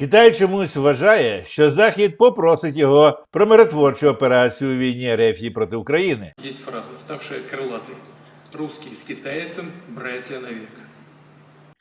Китай чомусь вважає, що Захід попросить його про миротворчу операцію у війні РФ проти України. Есть фраза, ставшая крылатой. Русский с китайцем – братья навек.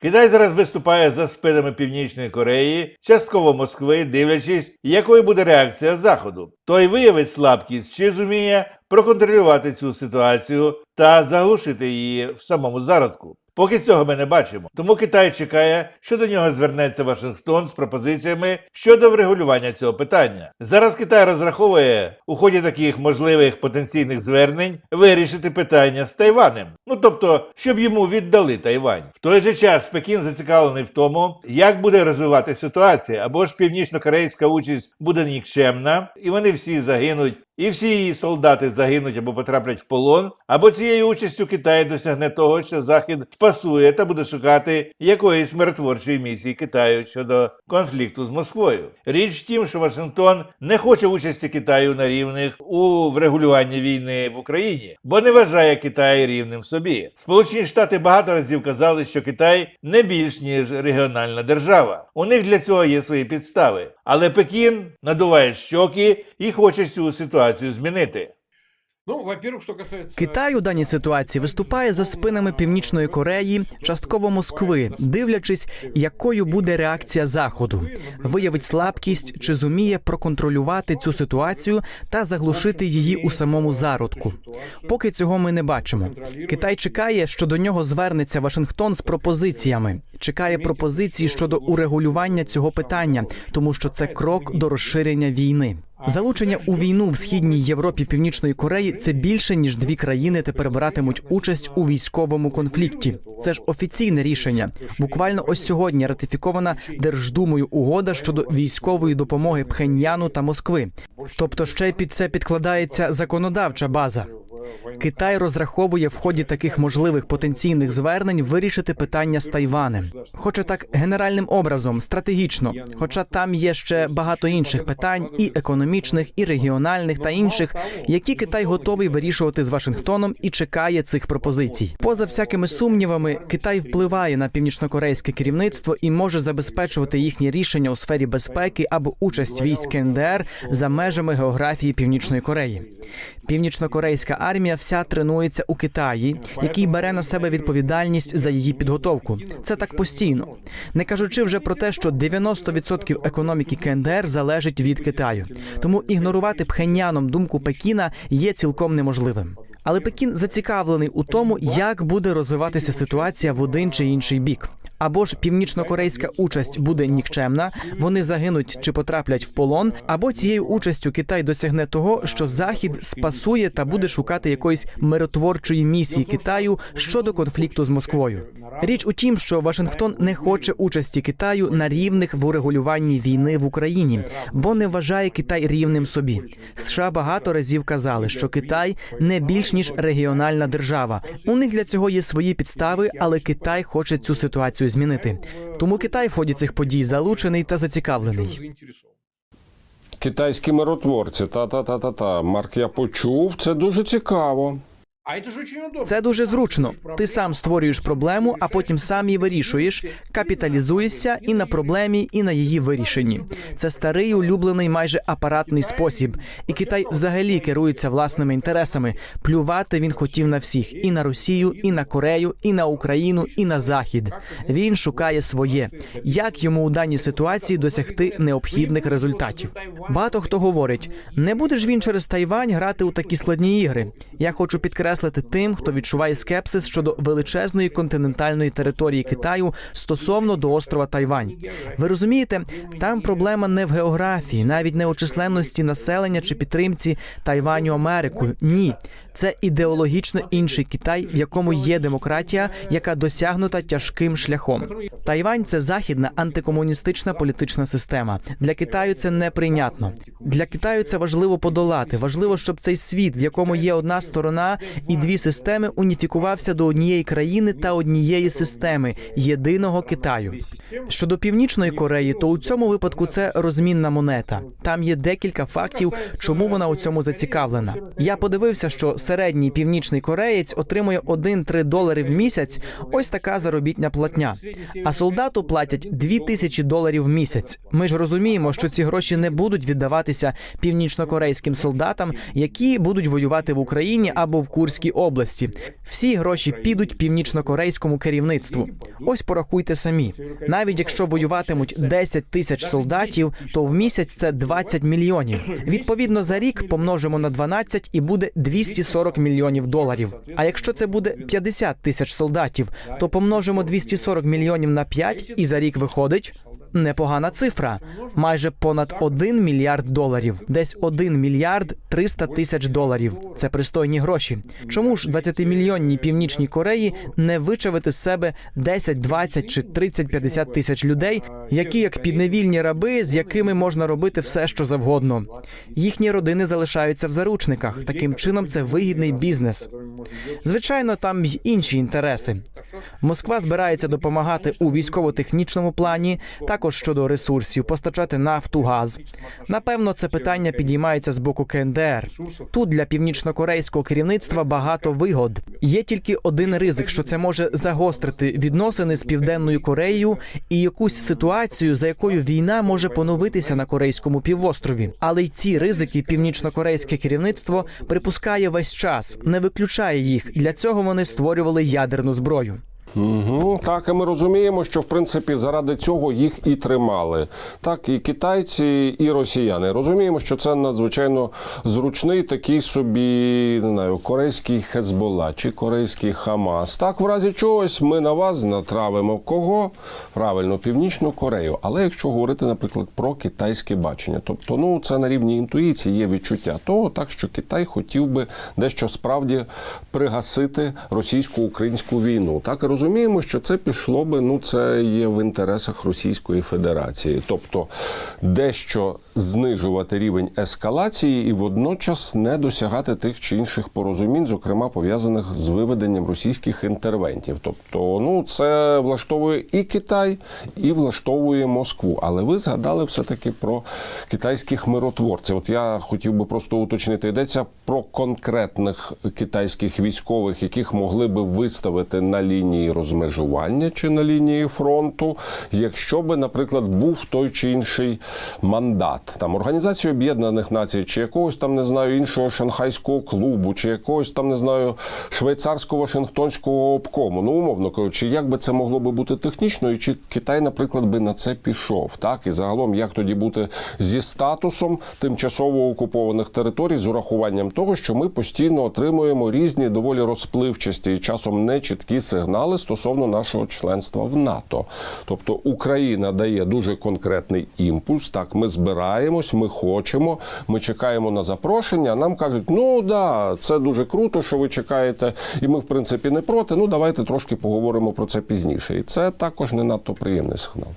Китай зараз виступає за спинами Північної Кореї, частково Москви, дивлячись, якою буде реакція Заходу. Той виявить слабкість чи зуміє проконтролювати цю ситуацію та заглушити її в самому зародку. Поки цього ми не бачимо. Тому Китай чекає, що до нього звернеться Вашингтон з пропозиціями щодо врегулювання цього питання. Зараз Китай розраховує у ході таких можливих потенційних звернень вирішити питання з Тайванем. Ну тобто, щоб йому віддали Тайвань. В той же час Пекін зацікавлений в тому, як буде розвивати ситуація, або ж північно-корейська участь буде нікчемна, і вони всі загинуть. І всі її солдати загинуть або потраплять в полон, або цією участю Китай досягне того, що Захід спасує та буде шукати якоїсь миротворчої місії Китаю щодо конфлікту з Москвою. Річ в тім, що Вашингтон не хоче участі Китаю на рівних у врегулюванні війни в Україні, бо не вважає Китай рівним собі. Сполучені Штати багато разів казали, що Китай не більш ніж регіональна держава. У них для цього є свої підстави. Але Пекін надуває щоки і хоче цю ситуацію змінити. Китай у даній ситуації виступає за спинами Північної Кореї, частково Москви, дивлячись, якою буде реакція Заходу, виявить слабкість чи зуміє проконтролювати цю ситуацію та заглушити її у самому зародку. Поки цього ми не бачимо. Китай чекає, що до нього звернеться Вашингтон з пропозиціями. Чекає пропозиції щодо урегулювання цього питання, тому що це крок до розширення війни. Залучення у війну в східній Європі Північної Кореї це більше ніж дві країни тепер братимуть участь у військовому конфлікті. Це ж офіційне рішення. Буквально ось сьогодні ратифікована Держдумою угода щодо військової допомоги Пхеньяну та Москви. Тобто ще під це підкладається законодавча база. Китай розраховує в ході таких можливих потенційних звернень вирішити питання з Тайванем. Хоча так генеральним образом, стратегічно, хоча там є ще багато інших питань, і економічних, і регіональних та інших, які Китай готовий вирішувати з Вашингтоном і чекає цих пропозицій. Поза всякими сумнівами, Китай впливає на північнокорейське керівництво і може забезпечувати їхні рішення у сфері безпеки або участь військ КНДР за межами географії Північної Кореї. Північнокорейська армія вся тренується у Китаї, який бере на себе відповідальність за її підготовку. Це так постійно, не кажучи вже про те, що 90% економіки КНДР залежить від Китаю. Тому ігнорувати пхеняном думку Пекіна є цілком неможливим. Але Пекін зацікавлений у тому, як буде розвиватися ситуація в один чи інший бік. Або ж північнокорейська участь буде нікчемна, вони загинуть чи потраплять в полон, або цією участю Китай досягне того, що Захід спасує та буде шукати якоїсь миротворчої місії Китаю щодо конфлікту з Москвою. Річ у тім, що Вашингтон не хоче участі Китаю на рівних в урегулюванні війни в Україні, бо не вважає Китай рівним собі. США багато разів казали, що Китай не більш ніж регіональна держава. У них для цього є свої підстави, але Китай хоче цю ситуацію змінити. Тому Китай в ході цих подій залучений та зацікавлений. Китайські миротворці, та-та-та-та-та. Марк, я почув, це дуже цікаво. Це дуже зручно. Ти сам створюєш проблему, а потім сам її вирішуєш, капіталізуєшся і на проблемі, і на її вирішенні. Це старий улюблений майже апаратний спосіб. І Китай взагалі керується власними інтересами. Плювати він хотів на всіх: і на Росію, і на Корею, і на Україну, і на Захід. Він шукає своє. Як йому у даній ситуації досягти необхідних результатів? Багато хто говорить: не буде ж він через Тайвань грати у такі складні ігри. Я хочу підкреслити тим, хто відчуває скепсис щодо величезної континентальної території Китаю стосовно до острова Тайвань. Ви розумієте, там проблема не в географії, навіть не у численності населення чи підтримці Тайваню Америкою. Ні, це ідеологічно інший Китай, в якому є демократія, яка досягнута тяжким шляхом. Тайвань це західна антикомуністична політична система. Для Китаю це неприйнятно. Для Китаю це важливо подолати. Важливо, щоб цей світ, в якому є одна сторона, і дві системи уніфікувався до однієї країни та однієї системи єдиного Китаю. Щодо північної Кореї, то у цьому випадку це розмінна монета. Там є декілька фактів, чому вона у цьому зацікавлена. Я подивився, що середній північний кореєць отримує 1-3 долари в місяць. Ось така заробітня платня. А солдату платять 2 тисячі доларів в місяць. Ми ж розуміємо, що ці гроші не будуть віддаватися північнокорейським солдатам, які будуть воювати в Україні або в Курській області. Всі гроші підуть північнокорейському керівництву. Ось порахуйте самі. Навіть якщо воюватимуть 10 тисяч солдатів, то в місяць це 20 мільйонів. Відповідно, за рік помножимо на 12 і буде 240 мільйонів доларів. А якщо це буде 50 тисяч солдатів, то помножимо 240 мільйонів на 5 і за рік виходить. Непогана цифра, майже понад 1 мільярд доларів, десь 1 мільярд 300 тисяч доларів. Це пристойні гроші. Чому ж 20-мільйонній північній Кореї не вичавити з себе 10, 20 чи 30, 50 тисяч людей, які як підневільні раби, з якими можна робити все, що завгодно. Їхні родини залишаються в заручниках. Таким чином, це вигідний бізнес. Звичайно, там й інші інтереси. Москва збирається допомагати у військово-технічному плані, також щодо ресурсів, постачати нафту, газ. Напевно, це питання підіймається з боку КНДР. Тут для північнокорейського керівництва багато вигод. Є тільки один ризик, що це може загострити відносини з південною Кореєю і якусь ситуацію, за якою війна може поновитися на корейському півострові. Але й ці ризики північнокорейське керівництво припускає весь час, не виключає їх. Для цього вони створювали ядерну зброю. Угу. Так, і ми розуміємо, що в принципі заради цього їх і тримали. Так, і китайці, і росіяни. Розуміємо, що це надзвичайно зручний такий собі не знаю, корейський Хезбола чи корейський Хамас. Так, в разі чогось ми на вас натравимо кого? Правильно, Північну Корею. Але якщо говорити, наприклад, про китайське бачення, тобто, ну це на рівні інтуїції є відчуття того, так що Китай хотів би дещо справді пригасити російсько-українську війну. Так і розуміємо, що це пішло би. Ну це є в інтересах Російської Федерації, тобто дещо знижувати рівень ескалації і водночас не досягати тих чи інших порозумінь, зокрема пов'язаних з виведенням російських інтервентів. Тобто, ну це влаштовує і Китай, і влаштовує Москву. Але ви згадали все таки про китайських миротворців. От я хотів би просто уточнити, йдеться про конкретних китайських військових, яких могли би виставити на лінії розмежування чи на лінії фронту, якщо би, наприклад, був той чи інший мандат там Організації Об'єднаних Націй, чи якогось там не знаю іншого шанхайського клубу, чи якогось там не знаю швейцарського Вашингтонського обкому. Ну умовно кажучи, як би це могло би бути технічно, і чи Китай, наприклад, би на це пішов, так і загалом як тоді бути зі статусом тимчасово окупованих територій з урахуванням того, що ми постійно отримуємо різні доволі розпливчасті і часом нечіткі сигнали стосовно нашого членства в НАТО. Тобто Україна дає дуже конкретний імпульс. Так, ми збираємось, ми хочемо, ми чекаємо на запрошення. Нам кажуть, ну да, це дуже круто, що ви чекаєте, і ми в принципі не проти. Ну давайте трошки поговоримо про це пізніше. І це також не надто приємний сигнал.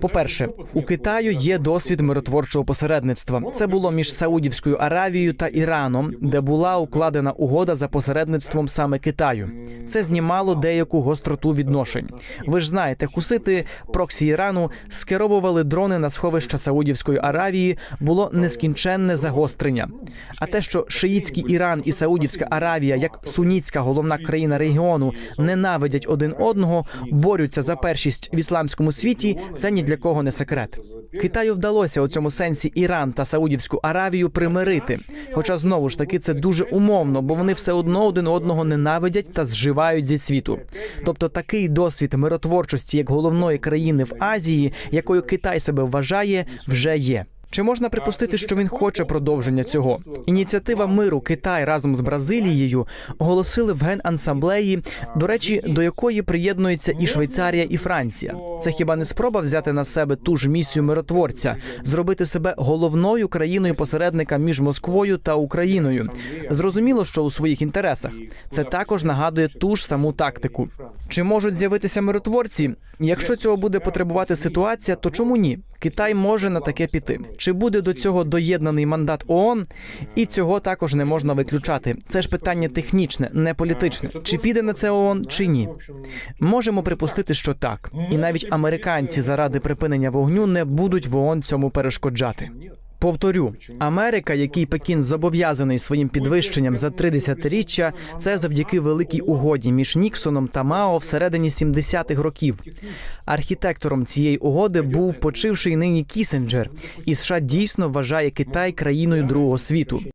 По-перше, у Китаю є досвід миротворчого посередництва. Це було між Саудівською Аравією та Іраном, де була укладена угода за посередництвом саме Китаю. Це знімало деяку гостроту відношень. Ви ж знаєте, хусити проксі Ірану скеровували дрони на сховища Саудівської Аравії. Було нескінченне загострення. А те, що шиїцький Іран і Саудівська Аравія, як сунітська головна країна регіону, ненавидять один одного, борються за першість в ісламському світі. Це ні для кого не секрет. Китаю вдалося у цьому сенсі Іран та Саудівську Аравію примирити. Хоча знову ж таки це дуже умовно, бо вони все одно один одного ненавидять та зживають зі світу. Тобто такий досвід миротворчості як головної країни в Азії, якою Китай себе вважає, вже є. Чи можна припустити, що він хоче продовження цього? Ініціатива миру Китай разом з Бразилією оголосили в генасамблеї, до речі, до якої приєднуються і Швейцарія, і Франція. Це хіба не спроба взяти на себе ту ж місію миротворця, зробити себе головною країною посередника між Москвою та Україною? Зрозуміло, що у своїх інтересах це також нагадує ту ж саму тактику. Чи можуть з'явитися миротворці? Якщо цього буде потребувати ситуація, то чому ні? Китай може на таке піти. Чи буде до цього доєднаний мандат ООН? І цього також не можна виключати. Це ж питання технічне, не політичне. Чи піде на це ООН, чи ні? Можемо припустити, що так, і навіть американці заради припинення вогню не будуть в ООН цьому перешкоджати. Повторю, Америка, який Пекін зобов'язаний своїм підвищенням за три десятиріччя, це завдяки великій угоді між Ніксоном та Мао всередині 70-х років. Архітектором цієї угоди був почивший нині Кісенджер, і США дійсно вважає Китай країною другого світу.